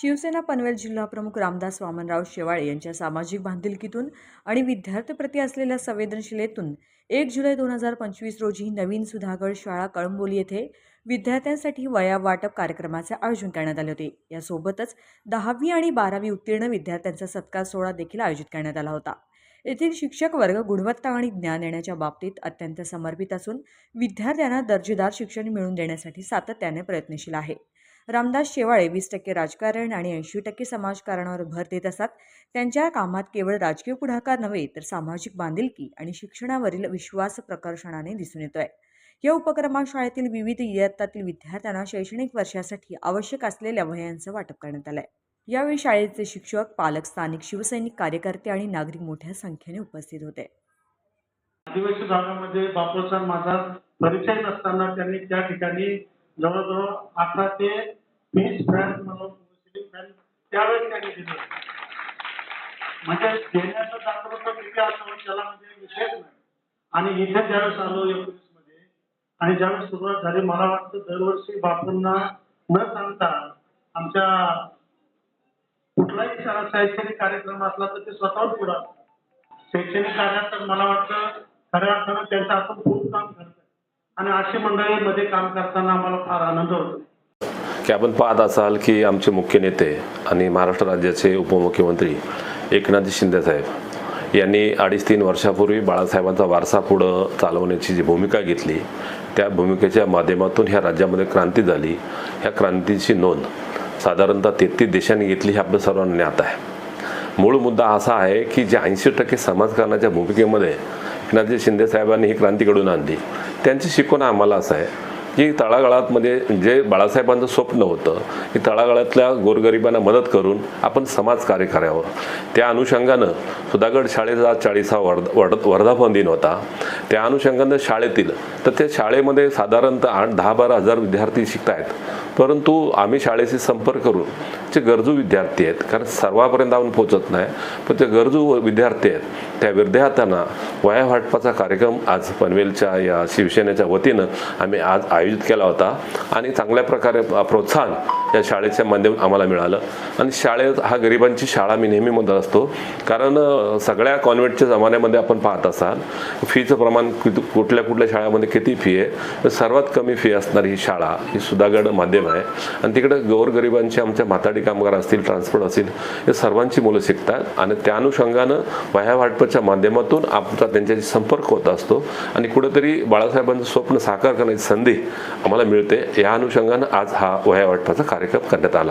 शिवसेना पनवेल जिल्हा प्रमुख रामदास वामनराव शेवाळे यांच्या सामाजिक बांधिलकीतून आणि विद्यार्थीप्रती असलेल्या संवेदनशीलतेतून एक जुलै दोन हजार पंचवीस रोजी नवीन सुधागड शाळा कळंबोली येथे विद्यार्थ्यांसाठी वया वाटप कार्यक्रमाचे आयोजन करण्यात आले होते. यासोबतच दहावी आणि बारावी उत्तीर्ण विद्यार्थ्यांचा सत्कार सोहळा देखील आयोजित करण्यात आला होता. येथील शिक्षक वर्ग गुणवत्ता आणि ज्ञान देण्याच्या बाबतीत अत्यंत समर्पित असून विद्यार्थ्यांना दर्जेदार शिक्षण मिळवून देण्यासाठी सातत्याने प्रयत्नशील आहे. रामदास शेवाळे वीस टक्के राजकारण आणि ऐंशी टक्के समाजकारणावर भर देत असतात. त्यांच्या कामात केवळ राजकीय पुढाकार नव्हे तर सामाजिक बांधिलकी आणि शिक्षणावरील विश्वास प्रकर्षणाने दिसून येतोय. या उपक्रमात शाळेतील विविध इयत्तातील विद्यार्थ्यांना शैक्षणिक वर्षासाठी आवश्यक असलेल्या वह्यांचं वाटप करण्यात आलंय. यावेळी शाळेचे शिक्षक पालक स्थानिक शिवसैनिक कार्यकर्ते आणि नागरिक मोठ्या संख्येने उपस्थित होते. आदिवासी भागामध्ये बापूचा माझा परिचय नसताना त्यांनी त्या ठिकाणी जवळजवळ अठरा ते वीस फॅन म्हणून मुस्लिम फॅन त्यावेळेस त्यांनी दिले. म्हणजे देण्याचं दाखवतं किती असावं त्याला म्हणजे विषयच नाही. आणि इथे ज्यावेळेस आलो एकोणीसमध्ये आणि ज्यावेळेस सुरुवात झाली मला वाटतं दरवर्षी बापूंना न सांगता आमच्या कुठलाही शैक्षणिक कार्यक्रम असला तर ते स्वतःहून पुढे शैक्षणिक कार्यात तर मला वाटतं खऱ्या अर्थानं त्यांचं आपण खूप काम करत आणि अशी मंडळी मध्ये काम करताना आम्हाला फार आनंद होतो. की आपण पाहत असाल की आमचे मुख्य नेते आणि महाराष्ट्र राज्याचे उपमुख्यमंत्री एकनाथजी शिंदेसाहेब यांनी अडीच तीन वर्षापूर्वी बाळासाहेबांचा वारसा पुढं चालवण्याची जी भूमिका घेतली त्या भूमिकेच्या माध्यमातून ह्या राज्यामध्ये क्रांती झाली. ह्या क्रांतीची नोंद साधारणतः तेहतीस देशांनी घेतली हे आपलं सर्वांना ज्ञात आहे. मूळ मुद्दा असा आहे की जे ऐंशी टक्के समाजकारणाच्या भूमिकेमध्ये एकनाथजी शिंदे साहेबांनी ही क्रांती घडून आणली. त्यांची शिकवण आम्हाला असं आहे की तळागाळातमध्ये जे बाळासाहेबांचं स्वप्न होतं की तळागाळातल्या गोरगरिबांना मदत करून आपण समाजकार्य करावं. त्या अनुषंगानं सुधागड शाळेचा चाळीसावा वर्ध वर्ध वर्धापन दिन होता. त्या अनुषंगानं शाळेतील तर त्या शाळेमध्ये साधारणतः आठ दहा बारा हजार विद्यार्थी शिकत आहेत परंतु आम्ही शाळेशी संपर्क करून जे गरजू विद्यार्थी आहेत कारण सर्वापर्यंत आपण पोचत नाही पण ते गरजू विद्यार्थी आहेत त्या विद्यार्थ्यांना वया वाटपाचा कार्यक्रम आज पनवेलच्या या शिवसेनेच्या वतीनं आम्ही आज आयोजित केला होता. आणि चांगल्या प्रकारे प्रोत्साहन या शाळेच्या माध्यमात आम्हाला मिळालं. आणि शाळेत हा गरिबांची शाळा मी नेहमी म्हणत असतो. कारण सगळ्या कॉन्व्हेंटच्या जमान्यामध्ये आपण पाहत असाल फीचं प्रमाण कुठल्या कुठल्या शाळेमध्ये किती फी आहे तर सर्वात कमी फी असणारी ही शाळा ही सुधागड माध्यम आहे. आणि तिकडे गोरगरिबांची आमच्या म्हाताडी कामगार असतील ट्रान्सपोर्ट असतील हे सर्वांची मुलं शिकतात. आणि त्या अनुषंगानं वह्या वाटपाच्या माध्यमातून आमचा त्यांच्याशी संपर्क होत असतो. आणि कुठेतरी बाळासाहेबांचं स्वप्न साकार करण्याची संधी आम्हाला मिळते. या अनुषंगानं आज हा वह्यावाटपाचा वाटपाचा कार्यक्रम करण्यात आला